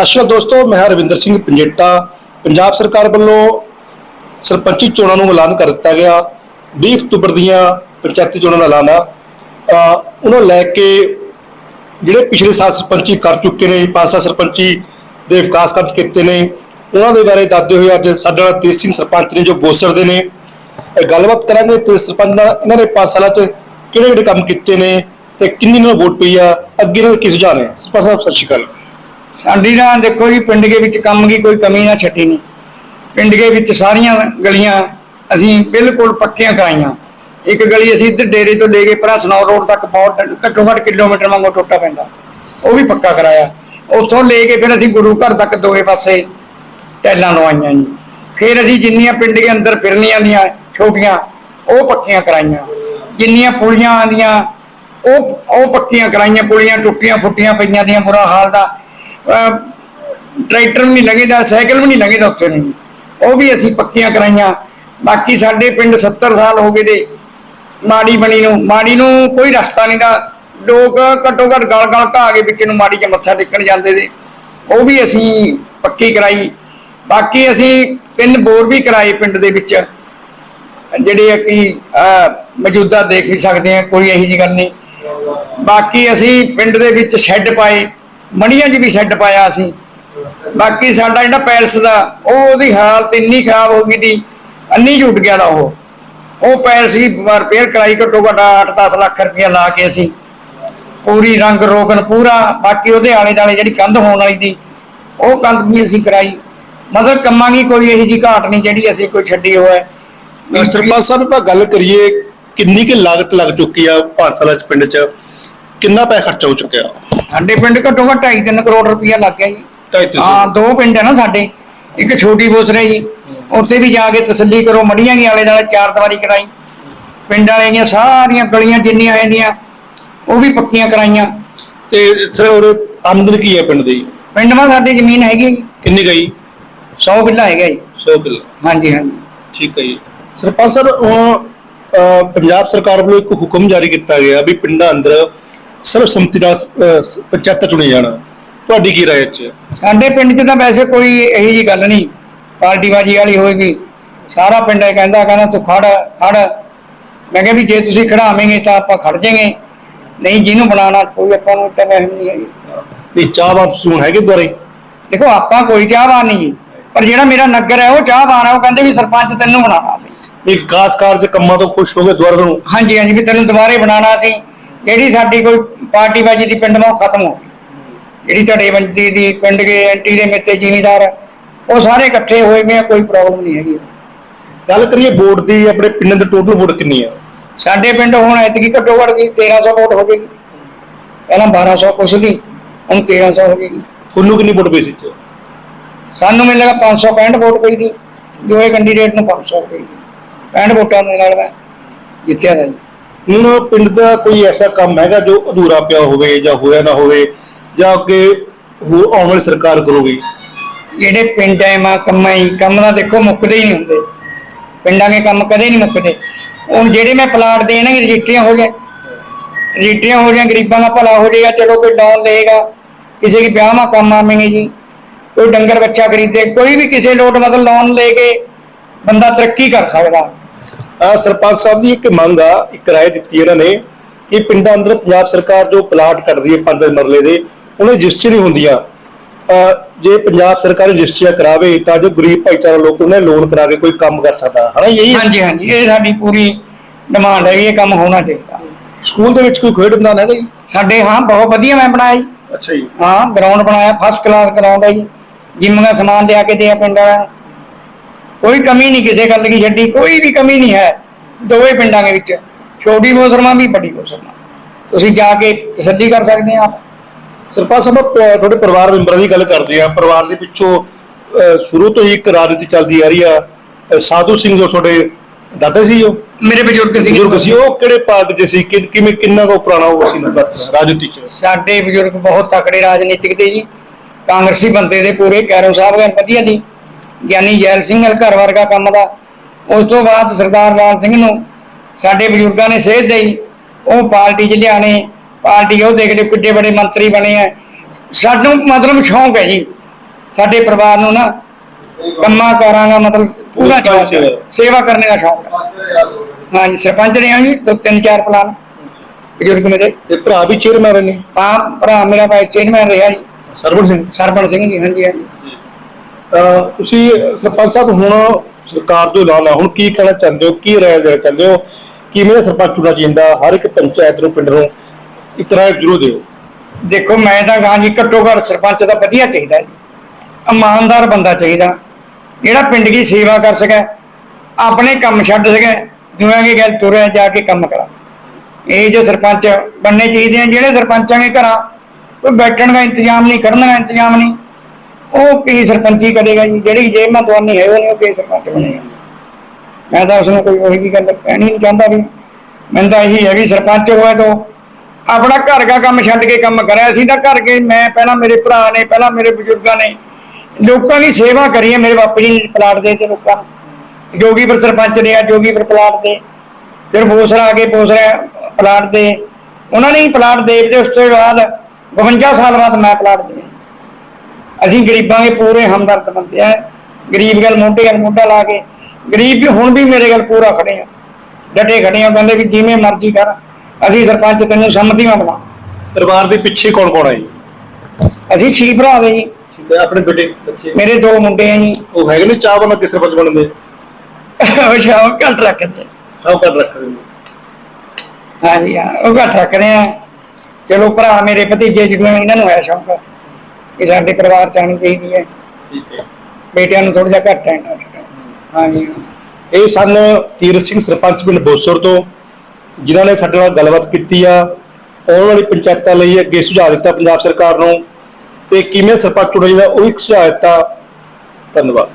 ਸਤਿ ਸ਼੍ਰੀ ਅਕਾਲ ਦੋਸਤੋ, ਮੈਂ ਰਵਿੰਦਰ ਸਿੰਘ ਪੰਜੇਟਾ। ਪੰਜਾਬ ਸਰਕਾਰ ਵੱਲੋਂ ਸਰਪੰਚੀ ਚੋਣਾਂ ਨੂੰ ਐਲਾਨ ਕਰ ਦਿੱਤਾ ਗਿਆ। 20 ਅਕਤੂਬਰ ਦੀਆਂ ਪੰਚਾਇਤੀ ਚੋਣਾਂ ਦਾ ਐਲਾਨ ਆ। ਅਹ ਉਹਨਾਂ ਲੈ ਕੇ ਜਿਹੜੇ ਪਿਛਲੇ ਸਾਲ ਸਰਪੰਚੀ ਕਰ ਚੁੱਕੇ ਨੇ, ਪੰਜ ਸਾਲ ਸਰਪੰਚੀ ਦੇ ਵਿਕਾਸ ਕਾਰਜ ਕੀਤੇ ਨੇ, ਉਹਨਾਂ ਦੇ ਬਾਰੇ ਦੱਸਦੇ ਹੋਏ ਅੱਜ ਸਾਡੇ ਨਾਲ ਤੇਜ ਸਿੰਘ ਸਰਪੰਚ ਨੇ ਜੋ ਗੋਸਰ ਦੇ ਨੇ। ਗੱਲਬਾਤ ਕਰਾਂਗੇ ਤੇ ਸਰਪੰਚ ਨਾਲ ਇਹਨਾਂ ਨੇ ਪੰਜ ਸਾਲਾਂ 'ਚ ਕਿਹੜੇ ਕਿਹੜੇ ਕੰਮ ਕੀਤੇ ਨੇ ਤੇ ਕਿੰਨੀ ਇਹਨਾਂ ਨੂੰ ਵੋਟ ਪਈ ਆ, ਅੱਗੇ ਇਹਨਾਂ ਦੇ ਕੀ ਸੁਝਾਅ ਨੇ? ਸਰਪੰਚ ਸਾਹਿਬ, ਸਤਿ ਸ਼੍ਰੀ ਅਕਾਲ। ਸਾਡੀ ਨਾ ਦੇਖੋ ਜੀ, ਪਿੰਡ ਦੇ ਵਿੱਚ ਕੰਮ ਦੀ ਕੋਈ ਕਮੀ ਨਾ ਛੱਡੀ ਨਹੀਂ ਪਿੰਡ ਦੇ ਵਿੱਚ ਸਾਰੀਆਂ ਗਲੀਆਂ ਅਸੀਂ ਬਿਲਕੁਲ ਪੱਕੀਆਂ ਕਰਾਈਆਂ। ਇੱਕ ਗਲੀ ਅਸੀਂ ਇੱਧਰ ਡੇਰੇ ਤੋਂ ਲੈ ਕੇ ਪਰਾਂ ਸਨੌਰ ਰੋਡ ਤੱਕ ਬਹੁਤ ਘੱਟੋ ਘੱਟ ਕਿਲੋਮੀਟਰ ਵਾਂਗੂ ਟੁੱਟਾ ਪੈਂਦਾ। ਉਹ ਵੀ ਪੱਕਾ ਕਰਾਇਆ। ਉੱਥੋਂ ਲੈ ਕੇ ਫਿਰ ਅਸੀਂ ਗੁਰੂ ਘਰ ਤੱਕ ਦੋਵੇਂ ਪਾਸੇ ਟੈਲਾਂ ਲਵਾਈਆਂ ਜੀ। ਫਿਰ ਅਸੀਂ ਜਿੰਨੀਆਂ ਪਿੰਡ ਦੇ ਅੰਦਰ ਫਿਰਨੀਆਂ ਦੀਆਂ ਛੋਟੀਆਂ, ਉਹ ਪੱਕੀਆਂ ਕਰਾਈਆਂ। ਜਿੰਨੀਆਂ ਪੁਲੀਆਂ ਆਂਦੀਆਂ ਉਹ ਉਹ ਪੱਕੀਆਂ ਕਰਾਈਆਂ। ਪੁਲੀਆਂ ਟੁੱਟੀਆਂ ਫੁੱਟੀਆਂ ਪਈਆਂ ਦੀਆਂ ਬੁਰਾ ਹਾਲ ਦਾ। ਟਰੈਕਟਰ ਵੀ ਨਹੀਂ ਲੰਘੇਦਾ, ਸਾਈਕਲ ਵੀ ਨਹੀਂ ਲੰਘੇਦਾ ਉੱਥੇ ਨੂੰ। ਉਹ ਵੀ ਅਸੀਂ ਪੱਕੀਆਂ ਕਰਾਈਆਂ। ਬਾਕੀ ਸਾਡੇ ਪਿੰਡ 70 ਸਾਲ ਹੋ ਗਏ ਦੇ। ਮਾੜੀ ਬਣੀ ਨੂੰ, ਮਾੜੀ ਨੂੰ ਕੋਈ ਰਸਤਾ ਨਹੀਂ ਦਾ। ਲੋਕ ਘੱਟੋ ਘੱਟ ਗਲ ਗਲ ਘਾ ਕੇ ਵਿੱਚ ਨੂੰ ਮਾੜੀ 'ਚ ਮੱਥਾ ਟੇਕਣ ਜਾਂਦੇ ਸੀ ਉਹ ਵੀ ਅਸੀਂ ਪੱਕੀ ਕਰਾਈ। ਬਾਕੀ ਅਸੀਂ ਤਿੰਨ ਬੋਰ ਵੀ ਕਰਾਏ ਪਿੰਡ ਦੇ ਵਿੱਚ। ਜਿਹੜੇ ਆ ਕਿ ਮੌਜੂਦਾ ਦੇਖ ਵੀ ਸਕਦੇ ਆ, ਕੋਈ ਇਹੀ ਜੀ ਗੱਲ ਨਹੀਂ। ਬਾਕੀ ਅਸੀਂ ਪਿੰਡ ਦੇ ਵਿੱਚ ਸ਼ੈੱਡ ਪਾਏ। ਮੜੀਆਂ 'ਚ ਵੀ ਸ਼ੈੱਡ ਪਾਇਆ ਅਸੀਂ ਬਾਕੀ ਸਾਡਾ ਜਿਹੜਾ ਪੈਲਸ ਦਾ, ਉਹ ਉਹਦੀ ਹਾਲਤ ਇੰਨੀ ਖਰਾਬ ਹੋ ਗਈ ਦੀ, ਅੰਨੀ ਝੁੱਟ ਗਿਆ ਦਾ ਉਹ। ਉਹ ਪੈਲਸ ਹੀ ਰਿਪੇਅਰ ਕਰਾਈ, ਘੱਟੋ ਘੱਟ 8-10 ਲੱਖ ਰੁਪਇਆ ਲਾ ਕੇ ਅਸੀਂ। ਪੂਰੀ ਰੰਗ ਰੋਗਨ ਪੂਰਾ, ਬਾਕੀ ਉਹਦੇ ਆਲੇ ਦਾਲੇ ਜਿਹੜੀ ਕੰਧ ਹੋਣ ਵਾਲੀ ਦੀ, ਉਹ ਕੰਧ ਵੀ ਅਸੀਂ ਕਰਾਈ। ਮਤਲਬ ਕੰਮਾਂ ਦੀ ਕੋਈ ਇਹੀ ਜੀ ਘਾਟ ਨਹੀਂ ਜਿਹੜੀ ਅਸੀਂ ਕੋਈ ਛੱਡੀ ਹੋਇਆ ਸਰਪੰਚ ਸਾਹਿਬ ਆਪਾਂ ਗੱਲ ਕਰੀਏ ਕਿੰਨੀ ਕਿ ਲਾਗਤ ਲੱਗ ਚੁੱਕੀ ਆ ਪੰਜ ਸਾਲਾਂ ਚ, ਪਿੰਡ ਚ? ਕਿੰਨਾ ਪੈਸਾ ਖਰਚਾ ਹੋ ਚੁੱਕਿਆ? ਸਾਡੇ ਪਿੰਡ ਘੱਟੋ ਘੱਟ 2.5 ਕਰੋੜ ਰੁਪਇਆ ਲੱਗ ਗਿਆ ਜੀ। ਢਾਈ ਤਿੰਨ ਸੌ। ਹਾਂ ਦੋ ਪਿੰਡ ਹੈ ਨਾ ਸਾਡੇ। ਇੱਕ ਛੋਟੀ ਬੋਸਰੇ ਜੀ। ਉੱਥੇ ਵੀ ਜਾ ਕੇ ਤਸੱਲੀ ਕਰੋ। ਮੜੀਆਂ ਦੀ ਆਲੇ ਦਾਲੇ ਚਾਰ ਦੀਵਾਰੀ ਕਰਾਈ। ਪਿੰਡ ਵਾਲੇ ਦੀਆਂ ਸਾਰੀਆਂ ਗਲੀਆਂ ਜਿੰਨੀਆਂ ਆਉਂਦੀਆਂ ਉਹ ਵੀ ਪੱਕੀਆਂ ਕਰਾਈਆਂ। ਤੇ ਸਰ ਹੋਰ ਆਮਦਨ ਕੀ ਹੈ ਪਿੰਡ ਦੀ? ਪਿੰਡ ਮਾ ਸਾਡੀ ਜ਼ਮੀਨ ਹੈਗੀ ਕਿੰਨੀ ਗਈ 100 ਕਿੱਲਾ ਹੈਗਾ ਜੀ। 100 ਕਿੱਲਾ। ਹਾਂਜੀ ਹਾਂਜੀ। ਠੀਕ ਹੈ ਜੀ। ਸਰਪੰਚ ਉਹ, ਅਹ, ਪੰਜਾਬ ਸਰਕਾਰ ਵੱਲੋਂ ਇੱਕ ਹੁਕਮ ਜਾਰੀ ਕੀਤਾ ਗਿਆ ਵੀ ਪਿੰਡਾਂ ਅੰਦਰ ਸਰਬਸੰਮਤੀ ਨਾਲ ਅਹ, ਪੰਚਾਇਤਾਂ ਚੁਣੇ ਜਾਣ। ਤੁਹਾਡੀ ਕੀ ਰਾਏ ਚ ਸਾਡੇ ਪਿੰਡ 'ਚ ਤਾਂ ਵੈਸੇ ਕੋਈ ਇਹੀ ਜੀ ਗੱਲ ਨਹੀਂ। ਪਾਰਟੀਬਾਜੀ ਵਾਲੀ ਹੋਏਗੀ। ਸਾਰਾ ਪਿੰਡ ਇਹ ਕਹਿੰਦਾ ਕਹਿੰਦਾ ਤੂੰ ਖੜ ਖੜ। ਮੈਂ ਕਿਹਾ ਵੀ ਜੇ ਤੁਸੀਂ ਖੜਾਵੇਂਗੇ ਤਾਂ ਆਪਾਂ ਖੜ ਜਾਵਾਂਗੇ ਨਹੀਂ ਜਿਹਨੂੰ ਬਣਾਉਣਾ ਕੋਈ ਆਪਾਂ ਨੂੰ ਤਾਂ ਵਹਿਮ ਨਹੀਂ ਹੈਗੀ। ਵੀ ਚਾਹ ਬਾਪ ਸੂਣ ਹੈਗੇ ਦੁਆਰੇ ਦੇਖੋ ਆਪਾਂ ਕੋਈ ਚਾਹਵਾਨ ਨਹੀਂ ਜੀ। ਪਰ ਜਿਹੜਾ ਮੇਰਾ ਨਗਰ ਹੈ ਉਹ ਚਾਹਵਾਨ ਹੈ। ਉਹ ਕਹਿੰਦੇ ਵੀ ਸਰਪੰਚ ਤੈਨੂੰ ਬਣਾਉਣਾ ਸੀ। ਵੀ ਵਿਕਾਸ ਕਾਰਜ ਕੰਮਾਂ ਤੋਂ ਖੁਸ਼ ਹੋ ਕੇ ਦੁਆਰਾ ਨੂੰ ਹਾਂਜੀ ਹਾਂਜੀ ਵੀ ਤੈਨੂੰ ਦੁਬਾਰੇ ਬਣਾਉਣਾ ਸੀ। ਜਿਹੜੀ ਸਾਡੀ ਕੋਈ ਪਾਰਟੀਬਾਜੀ ਦੀ ਪਿੰਡ ਉਹ ਖਤਮ ਹੋ ਗਈ। ਜਿਹੜੀ ਤੁਹਾਡੇ ਬੰਦੀ ਦੀ ਪਿੰਡ ਦੇ ਐਂਟੀ ਦੇ ਮਿੱਤੇ ਜ਼ਿਮੀਦਾਰ ਉਹ ਸਾਰੇ ਇਕੱਠੇ ਹੋਏ ਮੈਂ ਕੋਈ ਪ੍ਰੋਬਲਮ ਨਹੀਂ ਹੈਗੀ। ਗੱਲ ਕਰੀਏ ਵੋਟ ਦੀ ਆਪਣੇ ਪਿੰਡ ਦੇ ਟੋਟਲ ਵੋਟ ਕਿੰਨੀ ਆ? ਸਾਡੇ ਪਿੰਡ ਹੁਣ ਐਤਕੀ ਘੱਟੋ ਘੱਟ ਗਈ 1300 ਵੋਟ ਹੋ ਗਈ ਪਹਿਲਾਂ 1200 ਕੁਛ ਦੀ ਹੁਣ 1300 ਹੋ ਗਈ। ਤੁਹਾਨੂੰ ਕਿੰਨੀ ਵੋਟ ਪਈ ਸੀ ਚ ਸਾਨੂੰ ਮੈਨੂੰ ਲੱਗਾ 565 ਵੋਟ ਪਈ ਦੀ ਦੋਏ ਕੈਂਡੀਡੇਟ ਨੂੰ 500 ਪਈ ਦੀ 65 ਵੋਟਾਂ ਦੇ ਨਾਲ ਮੈਂ ਜਿੱਤਿਆ ਜੀ। ਹੁਣ ਪਿੰਡ ਦਾ ਕੋਈ ਐਸਾ ਕੰਮ ਹੈਗਾ ਜੋ ਅਧੂਰਾ ਪਿਆ ਹੋਵੇ ਜਾਂ ਹੋਇਆ ਨਾ ਹੋਵੇ ਜਾਂ ਅੱਗੇ ਹੋਰ ਆਉਣ ਵਾਲੀ ਸਰਕਾਰ ਕਰੂਗੀ? ਜਿਹੜੇ ਪਿੰਡ ਐ ਮਾ ਕੰਮਾਂ ਹੀ, ਕੰਮ ਦਾ ਦੇਖੋ ਮੁੱਕਦੇ ਹੀ ਨਹੀਂ ਹੁੰਦੇ। ਪਿੰਡਾਂ ਦੇ ਕੰਮ ਕਦੇ ਨਹੀਂ ਮੁੱਕਦੇ। ਹੁਣ ਜਿਹੜੇ ਮੈਂ ਪਲਾਟ ਦੇ ਰਜਿਸਟਰੀਆਂ ਹੋ ਜਾਏ ਰਜਿਸਟਰੀਆਂ ਹੋ ਜਾਏ ਗਰੀਬਾਂ ਦਾ ਭਲਾ ਹੋ ਜਾਏਗਾ, ਚਲੋ ਕੋਈ ਲੋਨ ਲਏਗਾ ਕਿਸੇ ਦੇ ਵਿਆਹ ਮਾ ਕੰਮ ਆਵੇਂਗੇ ਜੀ। ਕੋਈ ਡੰਗਰ ਬੱਚਾ ਖਰੀਦੇ, ਕੋਈ ਵੀ ਕਿਸੇ ਲੋਟ ਮਤਲਬ ਲੋਨ ਲੈ ਕੇ ਬੰਦਾ ਤਰੱਕੀ ਕਰ ਸਕਦਾ। ਸਰਪੰਚ ਸਾਹਿਬ ਦੀ ਇੱਕ ਮੰਗ ਆ ਇੱਕ ਰਾਏ ਦਿੱਤੀ ਇਹਨਾਂ ਨੇ ਕਿ ਪਿੰਡਾਂ ਅੰਦਰ ਪੰਜਾਬ ਸਰਕਾਰ ਜੋ ਪਲਾਟ ਕੱਢਦੀ ਹੈ ਪੰਜ ਮਰਲੇ ਦੇ ਉਹਨੇ ਰਜਿਸਟਰੀ ਨਹੀਂ ਹੁੰਦੀਆਂ। ਜੇ ਪੰਜਾਬ ਸਰਕਾਰ ਰਜਿਸਟਰੀਆਂ ਕਰਾਵੇ ਤਾਂ ਜੋ ਗਰੀਬ ਭਾਈਚਾਰਾ ਲੋਕ ਉਹਨੇ ਲੋਨ ਕਰਾ ਕੇ ਕੋਈ ਕੰਮ ਕਰ ਸਕਦਾ। ਹੈ ਨਾ ਯਹੀ ਹਾਂਜੀ ਹਾਂਜੀ ਇਹ ਸਾਡੀ ਪੂਰੀ ਡਿਮਾਂਡ ਹੈ ਇਹ ਕੰਮ ਹੋਣਾ ਚਾਹੀਦਾ। ਸਕੂਲ ਦੇ ਵਿੱਚ ਕੋਈ ਖੇਡ ਮੈਦਾਨ ਹੈਗਾ ਜੀ? ਸਾਡੇ ਹਾਂ ਬਹੁਤ ਵਧੀਆ ਮੈਂ ਬਣਾਇਆ ਜੀ। ਅੱਛਾ ਜੀ। ਹਾਂ ਗਰਾਊਂਡ ਬਣਾਇਆ ਫਸਟ ਕਲਾਸ ਗਰਾਊਂਡ ਹੈ ਜੀ। ਜਿਮ ਦਾ ਸਮਾਨ ਲਿਆ ਕੇ ਦਿਆ ਪਿੰਡ ਕੋਈ ਕਮੀ ਨਹੀਂ ਕਿਸੇ ਗੱਲ ਦੀ ਛੱਡੀ ਕੋਈ ਵੀ ਕਮੀ ਨਹੀਂ ਹੈ ਦੋਵੇਂ ਪਿੰਡਾਂ ਦੇ ਵਿੱਚ। ਛੋਟੀ ਮੋਸਰਮਾ ਵੀ ਵੱਡੀ ਮੋਸਰਮਾ ਤੁਸੀਂ ਜਾ ਕੇ ਤਸੱਲੀ ਕਰ ਸਕਦੇ ਆ। ਸਰਪੰਚ ਸਾਹਿਬ ਤੁਹਾਡੇ ਪਰਿਵਾਰ ਮੈਂਬਰਾਂ ਦੀ ਗੱਲ ਕਰਦੇ ਆ। ਪਰਿਵਾਰ ਦੇ ਪਿੱਛੋਂ ਸ਼ੁਰੂ ਤੋਂ ਹੀ ਇੱਕ ਰਾਜਨੀਤੀ ਚੱਲਦੀ ਆ ਰਹੀ ਆ। ਸਾਧੂ ਸਿੰਘ ਜੋ ਤੁਹਾਡੇ ਦਾਦਾ ਸੀ ਜੋ? ਮੇਰੇ ਬਜ਼ੁਰਗ ਸੀ। ਬਜ਼ੁਰਗ ਸੀ ਉਹ ਕਿਹੜੇ ਪਾਰਟੀ ਦੇ ਸੀ? ਕਿਵੇਂ ਕਿੰਨਾ ਕੋ ਪੁਰਾਣਾ ਉਹ ਸੀ ਨਾ ਰਾਜਨੀਤੀ ਚ? ਸਾਡੇ ਬਜ਼ੁਰਗ ਬਹੁਤ ਤਕੜੇ ਰਾਜਨੀਤਿਕ ਤੇ ਜੀ। ਕਾਂਗਰਸੀ ਬੰਦੇ ਦੇ ਪੂਰੇ ਕੈਰੋ ਸਾਹਿਬ ਵਧੀਆ ਦੀ। ਗਿਆਨੀ ਜੈਲ ਸਿੰਘ ਘਰ ਵਰਗਾ ਕੰਮ ਦਾ। ਉਸ ਤੋਂ ਬਾਅਦ ਸਰਦਾਰ ਲਾਲ ਸਿੰਘ ਨੂੰ ਸਾਡੇ ਬਜ਼ੁਰਗਾਂ ਨੇ ਸੇਧ ਦੇਈ। ਉਹ ਪਾਰਟੀ 'ਚ ਲਿਆਣੇ ਪਾਰਟੀ ਉਹ ਦੇਖ ਲਿਓ ਕਿੱਡੇ ਬੜੇ ਮੰਤਰੀ ਬਣੇ ਆ। ਸਾਨੂੰ ਮਤਲਬ ਸ਼ੌਂਕ ਹੈ ਜੀ। ਸਾਡੇ ਪਰਿਵਾਰ ਨੂੰ ਨਾ ਕੰਮਾਂ ਕਾਰਾਂ ਦਾ ਮਤਲਬ ਪੂਰਾ ਸ਼ੌਕ ਹੈ। ਸੇਵਾ। ਕਰਨ ਦਾ ਸ਼ੌਕ ਹੈ। ਹਾਂਜੀ ਸਰਪੰਚ ਨੇ ਆ ਜੀ ਦੋ ਤਿੰਨ ਚਾਰ ਪਲਾਨ। ਬਜ਼ੁਰਗ ਮੇਰੇ। ਤੇ ਭਰਾ ਵੀ ਚੇਅਰਮੈਨ ਨੇ। ਪਾ ਭਰਾ ਮੇਰਾ ਭਾਈ ਚੇਅਰਮੈਨ ਰਿਹਾ ਜੀ। ਸਰਵਣ ਸਿੰਘ। ਸਰਪੰਚ ਸਿੰਘ ਜੀ ਹਾਂਜੀ ਹਾਂਜੀ। ਤੁਸੀਂ ਸਰਪੰਚ ਸਾਹਿਬ, ਹੁਣ ਸਰਕਾਰ ਤੋਂ ਐਲਾਨ ਹੁਣ ਕੀ ਕਹਿਣਾ ਚਾਹੁੰਦੇ ਹੋ? ਕੀ ਰਾਏ ਦੇਣਾ ਚਾਹੁੰਦੇ ਹੋ? ਕਿਵੇਂ ਦਾ ਸਰਪੰਚ ਚੁਣਨਾ ਚਾਹੀਦਾ ਹਰ ਇੱਕ ਪੰਚਾਇਤ ਨੂੰ, ਪਿੰਡ ਨੂੰ ਇੱਕ ਜ਼ਰੂਰ ਦਿਓ। ਦੇਖੋ, ਮੈਂ ਤਾਂ ਗਾਂ ਜੀ ਘੱਟੋ ਘੱਟ ਸਰਪੰਚ ਦਾ ਵਧੀਆ ਚਾਹੀਦਾ ਜੀ। ਇਮਾਨਦਾਰ ਬੰਦਾ ਚਾਹੀਦਾ। ਜਿਹੜਾ ਪਿੰਡ ਦੀ ਸੇਵਾ ਕਰ ਸਕੇ, ਆਪਣੇ ਕੰਮ ਛੱਡ ਸਕੇ ਦੁਨੀਆਂ ਦੀ ਗੱਲ ਤੁਰਿਆ ਜਾ ਕੇ ਕੰਮ ਕਰਾ। ਇਹ ਜੋ ਸਰਪੰਚ ਬਣਨੇ ਚਾਹੀਦੇ ਆ, ਜਿਹੜੇ ਸਰਪੰਚਾਂ ਦੇ ਘਰਾਂ ਕੋਈ ਬੈਠਣ ਦਾ ਇੰਤਜ਼ਾਮ ਨਹੀਂ ਕਰਨ ਦਾ ਇੰਤਜ਼ਾਮ ਨਹੀਂ ਉਹ ਕੀ ਸਰਪੰਚੀ ਕਰੇਗਾ ਜੀ? ਜਿਹੜੀ ਜੇ ਮਾ ਦਵਾਨੀ ਹੈ, ਉਹਨੇ ਉਹ ਕੀ ਸਰਪੰਚ ਬਣੇਗਾ? ਮੈਂ ਤਾਂ ਉਸ ਨੂੰ ਕੋਈ ਉਹੀ ਜਿਹੀ ਗੱਲ ਕਹਿਣੀ ਨਹੀਂ ਚਾਹੁੰਦਾ ਵੀ। ਮੈਨੂੰ ਤਾਂ ਇਹੀ ਹੈ ਵੀ ਸਰਪੰਚ ਹੋਇਆ ਤਾਂ ਆਪਣਾ ਘਰ ਦਾ ਕੰਮ ਛੱਡ ਕੇ ਕੰਮ ਕਰਿਆ ਸੀ ਤਾਂ ਘਰ ਕੇ ਮੈਂ ਪਹਿਲਾਂ ਮੇਰੇ ਭਰਾ ਨੇ, ਪਹਿਲਾਂ ਮੇਰੇ ਬਜ਼ੁਰਗਾਂ ਨੇ, ਲੋਕਾਂ ਦੀ ਸੇਵਾ ਕਰੀ ਹੈ ਮੇਰੇ ਬਾਪੂ ਜੀ ਪਲਾਟ ਦੇ ਤੇ ਲੋਕਾਂ ਨੂੰ। ਜੋਗੀਪੁਰ ਸਰਪੰਚ ਨੇ ਆ, ਜੋਗੀਪੁਰ ਪਲਾਟ ਦੇ। ਫਿਰ ਬੋਸਰਾ ਆ ਕੇ ਬੋਸਰਾ ਪਲਾਟ ਦੇ। ਉਹਨਾਂ ਨੇ ਹੀ ਪਲਾਟ ਦੇ ਤੇ ਉਸ ਤੋਂ ਬਾਅਦ 52 ਸਾਲ ਬਾਅਦ ਮੈਂ ਪਲਾਟ ਦੇ। ਅਸੀਂ ਗਰੀਬਾਂ ਦੇ ਪੂਰੇ ਹਮਦਰਦ ਬੰਦੇ ਆ। ਗਰੀਬ ਗੱਲ ਮੋਢੇ ਗੱਲ ਮੋਢਾ ਲਾ ਕੇ ਗਰੀਬ ਵੀ ਹੁਣ ਵੀ ਮੇਰੇ ਗੱਲ ਪੂਰਾ ਖੜੇ ਆ। ਡਟੇ ਖੜੇ ਆ ਕਹਿੰਦੇ ਵੀ ਜਿਵੇਂ ਮਰਜ਼ੀ ਕਰ ਅਸੀਂ ਸਰਪੰਚ ਤੈਨੂੰ ਸੰਮਤੀਆਂ ਬਣਾ ਪਰਿਵਾਰ ਦੇ ਪਿੱਛੇ ਕੌਣ ਕੌਣ ਹੈ ਜੀ? ਅਸੀਂ ਛੀ ਭਰਾ ਦੇ ਜੀ। ਆਪਣੇ ਬੇਟੇ ਬੱਚੇ? ਮੇਰੇ ਦੋ ਮੁੰਡੇ ਆ ਜੀ। ਉਹ ਹੈਗੇ ਨੇ ਚਾਹ ਬਣਾ ਕੇ ਸਰਪੰਚ ਬਣਨ ਦੇ ਉਹ ਸ਼ਾਮ ਘੱਟ ਰੱਖਦੇ ਸਭ ਕਰ ਰੱਖਦੇ ਹਾਂ ਉਹ ਘੱਟ ਰੱਖਦੇ ਆ। ਚਲੋ ਭਰਾ ਮੇਰੇ ਭਤੀਜੇ ਜਿਹੜੇ ਇਹਨਾਂ ਨੂੰ ਹੈ ਸ਼ੌਂਕ। ਕਿ ਸਾਡੇ ਪਰਿਵਾਰ ਚ ਆਉਣੀ ਚਾਹੀਦੀ ਹੈ। ਠੀਕ ਹੈ। ਬੇਟਿਆਂ ਨੂੰ ਥੋੜਾ ਜਿਹਾ ਘੱਟ ਹੈ। interest। ਹਾਂਜੀ। ਇਹ ਸਨ ਤੀਰਥ ਸਿੰਘ ਸਰਪੰਚ ਪਿੰਡ ਬੋਸਰ ਤੋਂ ਜਿਨ੍ਹਾਂ ਨੇ ਸਾਡੇ ਨਾਲ ਗੱਲਬਾਤ ਕੀਤੀ ਆ। ਆਉਣ ਵਾਲੀ ਪੰਚਾਇਤਾਂ ਲਈ ਅੱਗੇ ਸੁਝਾਅ ਦਿੱਤਾ ਪੰਜਾਬ ਸਰਕਾਰ ਨੂੰ। ਤੇ ਕਿਵੇਂ ਸਰਪੰਚ ਚੁਣਿਆ ਜਾਂਦਾ ਉਹ ਵੀ ਇੱਕ ਸੁਝਾਅ ਦਿੱਤਾ। ਧੰਨਵਾਦ।